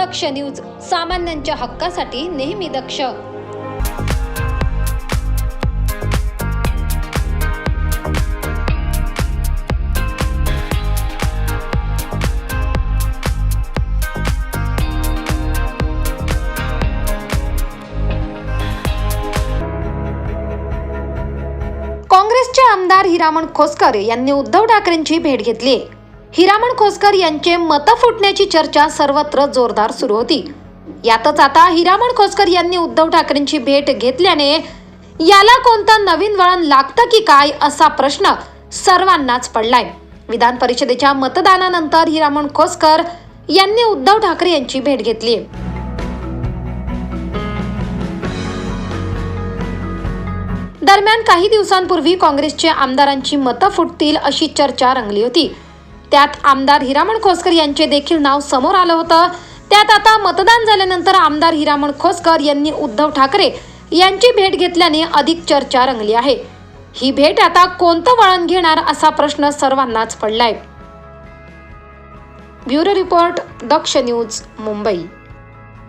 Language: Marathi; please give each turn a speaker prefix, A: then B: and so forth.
A: दक्ष न्यूज सामान्यांच्या हक्कासाठी नेहमी दक्ष. काँग्रेसचे आमदार हिरामण खोसकर यांनी उद्धव ठाकरेंची भेट घेतली. हिरामण खोसकर यांचे मतं फुटण्याची चर्चा सर्वत्र जोरदार सुरू होती. यातच आता हिरामण खोसकर यांनी उद्धव ठाकरेंची भेट घेतल्याने याला कोणतं नवीन वळण लागतं की काय असा प्रश्न सर्वांनाच पडलाय. विधान परिषदेच्या मतदानानंतर हिरामण खोसकर यांनी उद्धव ठाकरे यांची भेट घेतली. दरम्यान काही दिवसांपूर्वी काँग्रेसचे आमदारांची मतं फुटतील अशी चर्चा रंगली होती. त्यात आमदार हिरामण खोसकर यांचे देखील नाव समोर आलं होतं. त्यात आता मतदान झाल्यानंतर आमदार हिरामण खोसकर यांनी उद्धव ठाकरे यांची भेट घेतल्याने अधिक चर्चा रंगली आहे. ही भेट आता कोणतं वळण घेणार असा प्रश्न सर्वांनाच पडलाय. Bureau report Daksh news Mumbai.